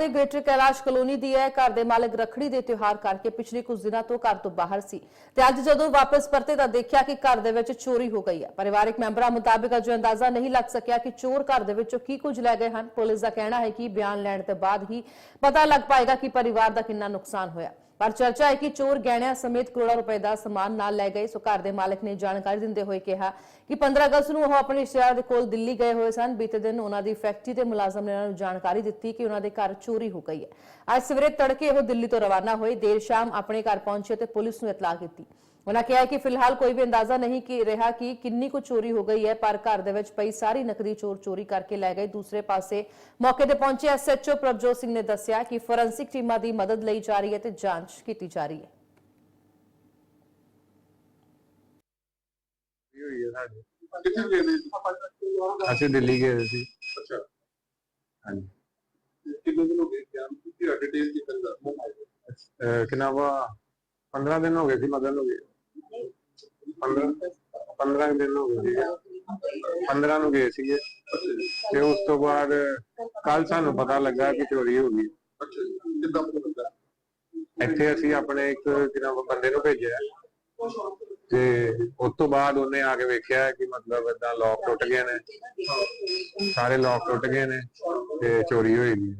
ਦੇ greater Kailash colony ਦੀ ਹੈ ਘਰ ਦੇ ਮਾਲਕ ਰਖੜੀ ਦੇ ਤਿਉਹਾਰ ਕਰਕੇ ਪਿਛਲੇ ਕੁਝ ਦਿਨਾਂ ਤੋਂ ਘਰ ਤੋਂ ਬਾਹਰ ਸੀ ਤੇ ਅੱਜ ਜਦੋਂ ਵਾਪਸ ਪਰਤੇ ਤਾਂ ਦੇਖਿਆ ਕਿ ਘਰ ਦੇ ਵਿੱਚ ਚੋਰੀ ਹੋ ਗਈ ਹੈ। ਪਰਿਵਾਰਕ ਮੈਂਬਰਾਂ ਮੁਤਾਬਕ ਅਜੇ ਅੰਦਾਜ਼ਾ ਨਹੀਂ ਲੱਗ ਸਕਿਆ ਕਿ ਚੋਰ ਘਰ ਦੇ ਵਿੱਚੋਂ ਕੀ ਕੁਝ ਲੈ ਗਏ ਹਨ। ਪੁਲਿਸ ਦਾ ਕਹਿਣਾ ਹੈ ਕਿ ਬਿਆਨ ਲੈਣ ਤੋਂ ਬਾਅਦ ਹੀ ਪਤਾ ਲੱਗ ਪਾਏਗਾ ਕਿ ਪਰਿਵਾਰ ਦਾ ਕਿੰਨਾ ਨੁਕਸਾਨ ਹੋਇਆ। ਪਰ ਚਰਚਾ ਹੈ ਕਿ ਚੋਰ ਗਹਿਣਿਆਂ ਸਮੇਤ ਕਰੋੜਾਂ ਰੁਪਏ ਦਾ ਸਮਾਨ ਨਾਲ ਲੈ ਗਏ। ਸੋ ਘਰ ਦੇ ਮਾਲਕ ਨੇ ਜਾਣਕਾਰੀ ਦਿੰਦੇ ਹੋਏ ਕਿਹਾ ਕਿ 15 ਅਗਸਤ ਨੂੰ ਉਹ ਆਪਣੇ ਰਿਸ਼ਤੇਦਾਰ ਦੇ ਕੋਲ ਦਿੱਲੀ ਗਏ ਹੋਏ ਸਨ। ਬੀਤੇ ਦਿਨ ਉਹਨਾਂ ਦੀ ਫੈਕਟਰੀ ਦੇ ਮੁਲਾਜ਼ਮ ਨੇ ਉਹਨਾਂ ਨੂੰ ਜਾਣਕਾਰੀ ਦਿੱਤੀ ਕਿ ਉਹਨਾਂ ਦੇ ਘਰ ਚੋਰੀ ਹੋ ਗਈ ਹੈ। ਅੱਜ ਸਵੇਰੇ ਤੜਕੇ ਉਹ ਦਿੱਲੀ ਤੋਂ ਰਵਾਨਾ ਹੋਏ। ਦੇਰ ਸ਼ਾਮ ਆਪਣੇ ਘਰ ਪਹੁੰਚੇ ਤੇ ਪੁਲਿਸ ਨੂੰ ਇਤਲਾਹ ਕੀਤੀ। ਉਹਨਾਂ ਕਿਹਾ ਕਿ ਫਿਲਹਾਲ ਕੋਈ ਵੀ ਅੰਦਾਜ਼ਾ ਨਹੀਂ ਕਿ ਰਿਹਾ ਕਿ ਕਿੰਨੀ ਕੁ ਚੋਰੀ ਹੋ ਗਈ ਹੈ ਪਰ ਘਰ ਦੇ ਵਿੱਚ ਪਈ ਸਾਰੀ ਨਕਦੀ ਚੋਰ ਚੋਰੀ ਕਰਕੇ ਲੈ ਗਏ। ਦੂਸਰੇ ਪਾਸੇ ਮੌਕੇ ਤੇ ਪਹੁੰਚੇ ਐਸਐਚਓ ਪ੍ਰਭਜੋਤ ਸਿੰਘ ਨੇ ਦੱਸਿਆ ਕਿ ਫੋਰੈਂਸਿਕ ਟੀਮਾਂ ਦੀ ਮਦਦ ਲਈ ਜਾ ਰਹੀ ਹੈ ਤੇ ਜਾਂਚ ਕੀਤੀ ਜਾ ਰਹੀ ਹੈ। ਇਹ ਹੋਈ ਹੈ ਸਾਡੀ ਕਿੱਥੇ ਗਏ ਨੇ ਜੀ? ਅਸੀਂ ਦਿੱਲੀ ਗਏ ਸੀ। ਅੱਛਾ। ਹਾਂਜੀ। ਤੇ ਕਿੰਨੇ ਦਿਨ ਹੋ ਗਏ ਗਿਆ ਤੁਸੀਂ ਡਿਟੇਲ ਕੀ ਕਰਦਾ ਅਹ ਕਿੰਨਾ ਵਾ? 15 ਦਿਨ ਹੋ ਗਏ ਸੀ ਮਦਨ ਹੋ ਗਏ। 15 15 ਦਿਨ ਹੋ ਗਏ ਸੀ 15 ਨੂੰ ਗਏ ਸੀਗੇ। ਤੇ ਉਸ ਤੋਂ ਬਾਅਦ ਕੱਲ ਸਾਨੂੰ ਪਤਾ ਲੱਗਾ ਕਿ ਚੋਰੀ ਹੋ ਗਈ। ਅੱਛਾ ਜੀ, ਕਿੱਦਾਂ ਪਤਾ ਲੱਗਾ? ਇੱਥੇ ਅਸੀਂ ਆਪਣੇ ਇੱਕ ਕਿੰਨਾ ਬੰਦੇ ਨੂੰ ਭੇਜਿਆ। ਤੇ ਉਸ ਤੋਂ ਬਾਅਦ ਉਹਨੇ ਆ ਕੇ ਵੇਖਿਆ ਕਿ ਮਤਲਬ ਏਦਾਂ ਲੋਕ ਟੁੱਟ ਗਏ ਨੇ। ਸਾਰੇ ਲੋਕ ਟੁੱਟ ਗਏ ਨੇ ਤੇ ਚੋਰੀ ਹੋਈ ਗਈ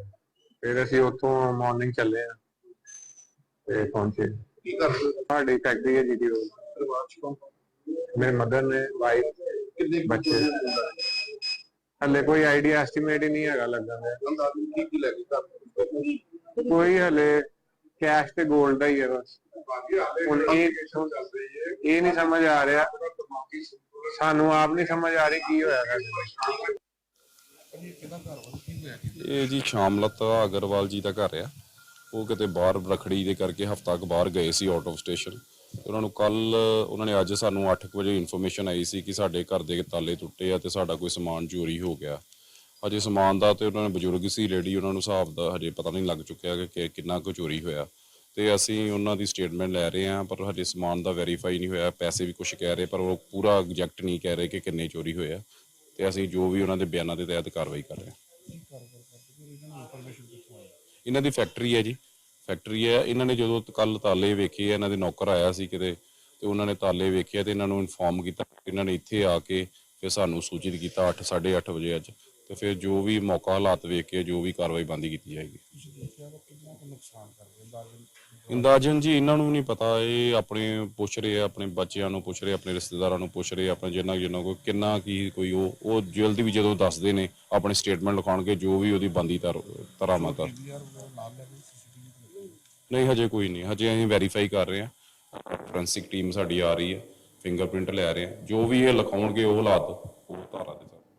ਫਿਰ ਅਸੀਂ ਉੱਥੋਂ ਮਾਰਨਿੰਗ ਚੱਲੇ ਆ ਤੇ ਪਹੁੰਚੇ। ਕੀ ਕਰਦੇ ਹੋ? ਸਾਡੀ ਫੈਕਟਰੀ ਹੈ ਜੀਟੀ ਰੋਡ ਪਰਿਵਾਰ ਚ। ਕੌਣ ਮੇਰੇ ਮਦਰ ਨੇ ਵਾਈਫ ਕਿੰਨੇ ਬੱਚੇ। ਬੱਚੇ ਹਲੇ ਕੋਈ ਆਈਡੀਆ ਐਸਟੀਮੇਟ ਹੀ ਨਹੀਂ ਹੈਗਾ ਲੱਗਣ ਦਾ ਕੀ ਕੀ ਕੋਈ ਹਲੇ ਕੈਸ਼ ਤੇ 골ਡ ਦਾ ਹੀ ਹੈ ਬਸ। ਬਾਕੀ ਹਾਲੇ ਹੁਣ ਇਹ- ਹੈ। ਨਹੀਂ ਸਮਝ ਆ ਰਿਹਾ। ਸਾਨੂੰ ਆਪ ਨਹੀਂ ਸਮਝ ਆ ਰਹੀ ਕੀ ਹੋਇਆ ਨਾਲ ਇਹ ਜੀ ਸ਼ਾਮਲਤਾ ਅਗਰਵਾਲ ਜੀ ਦਾ ਘਰ ਆ। ਉਹ ਕਿਤੇ ਬਾਹਰ ਰਖੜੀ ਦੇ ਕਰਕੇ ਹਫਤਾ ਕੁ ਬਾਹਰ ਗਏ ਸੀ ਆਊਟ ਆਫ ਸਟੇਸ਼ਨ। ਉਹਨਾਂ ਨੂੰ ਕੱਲ ਉਹਨਾਂ ਨੇ ਅੱਜ ਸਾਨੂੰ 8 ਵਜੇ ਇਨਫੋਰਮੇਸ਼ਨ ਆਈ ਸੀ ਕਿ ਸਾਡੇ ਘਰ ਦੇ ਤਾਲੇ ਟੁੱਟੇ ਆ ਤੇ ਸਾਡਾ ਕੋਈ ਸਮਾਨ ਚੋਰੀ ਹੋ ਗਿਆ। ਹਜੇ ਸਮਾਨ ਦਾ ਤੇ ਉਹਨਾਂ ਨੇ ਬਜ਼ੁਰਗ ਸੀ ਲੇਡੀ ਉਹਨਾਂ ਨੂੰ ਹਿਸਾਬ ਦਾ ਹਜੇ ਪਤਾ ਨਹੀਂ ਲੱਗ ਚੁੱਕਿਆ ਕਿ ਕਿੰਨਾ ਕੁ ਚੋਰੀ ਹੋਇਆ। ਤੇ ਅਸੀਂ ਉਹਨਾਂ ਦੀ ਸਟੇਟਮੈਂਟ ਲੈ ਰਹੇ ਹਾਂ ਪਰ ਹਜੇ ਸਮਾਨ ਦਾ ਵੈਰੀਫਾਈ ਨਹੀਂ ਹੋਇਆ ਪੈਸੇ ਵੀ ਕੁਝ ਕਹਿ ਰਹੇ ਪਰ ਉਹ ਪੂਰਾ ਐਗਜ਼ੈਕਟ ਨਹੀਂ ਕਹਿ ਰਹੇ ਕਿ ਕਿੰਨੇ ਚੋਰੀ ਹੋਏ ਆ। ਤੇ ਅਸੀਂ ਜੋ ਵੀ ਉਹਨਾਂ ਦੇ ਬਿਆਨਾਂ ਦੇ ਤਹਿਤ ਕਾਰਵਾਈ ਕਰ ਰਹੇ ਹਾਂ। ਇਹਨਾਂ ਦੀ ਫੈਕਟਰੀ ਹੈ ਜੀ। ਫੈਕਟਰੀ ਹੈ। ਇਹਨਾਂ ਨੇ ਜਦੋਂ ਕੱਲ ਤਾਲੇ ਵੇਖੇ, ਇਹਨਾਂ ਦੇ ਨੌਕਰ ਆਇਆ ਸੀ ਕਿਤੇ, ਤੇ ਉਹਨਾਂ ਨੇ ਤਾਲੇ ਵੇਖਿਆ ਤੇ ਇਹਨਾਂ ਨੂੰ ਇਨਫੋਰਮ ਕੀਤਾ ਇਹਨਾਂ ਨੇ ਇੱਥੇ ਆ ਕੇ ਫਿਰ ਸਾਨੂੰ ਸੂਚਿਤ ਕੀਤਾ 8 8:30 ਵਜੇ ਅੱਜ। ਤੇ ਫਿਰ ਜੋ ਵੀ ਮੌਕਾ, ਹਾਲਾਤ ਵੇਖ ਕੇ ਜੋ ਵੀ ਕਾਰਵਾਈ ਬੰਦੀ ਕੀਤੀ ਜਾਏਗੀ। ਅੰਦਾਜ਼ਨ ਜੀ, ਇਹਨਾਂ ਨੂੰ ਨਹੀਂ ਪਤਾ। ਇਹ ਆਪਣੇ ਪੁੱਛ ਰਹੇ ਆ, ਆਪਣੇ ਬੱਚਿਆਂ ਨੂੰ ਪੁੱਛ ਰਹੇ ਆਪਣੇ ਰਿਸ਼ਤੇਦਾਰਾਂ ਨੂੰ ਪੁੱਛ ਰਹੇ ਆਪਣੇ ਜਿੰਨਾ ਜਿੰਨਾ ਕੋਈ ਕਿੰਨਾ ਕੀ ਕੋਈ ਉਹ ਉਹ ਜਲਦੀ ਵੀ ਜਦੋਂ ਦੱਸਦੇ ਨੇ, ਆਪਣੀ ਸਟੇਟਮੈਂਟ ਲਿਖਾਉਣਗੇ, ਜੋ ਵੀ ਉਹਦੀ ਬੰਦੀ ਤਰ੍ਹਾਂ ਮਤ ਨਹੀਂ, ਹਜੇ ਕੋਈ ਨਹੀਂ। ਹਜੇ ਅਸੀਂ ਵੈਰੀਫਾਈ ਕਰ ਰਹੇ ਹਾਂ। ਫੋਰੈਂਸਿਕ ਟੀਮ ਸਾਡੀ ਆ ਰਹੀ ਹੈ। ਫਿੰਗਰਪ੍ਰਿੰਟ ਲੈ ਰਹੇ ਹਾਂ। ਜੋ ਵੀ ਇਹ ਲਿਖਾਉਣਗੇ, ਉਹ ਹਾਲਾਤ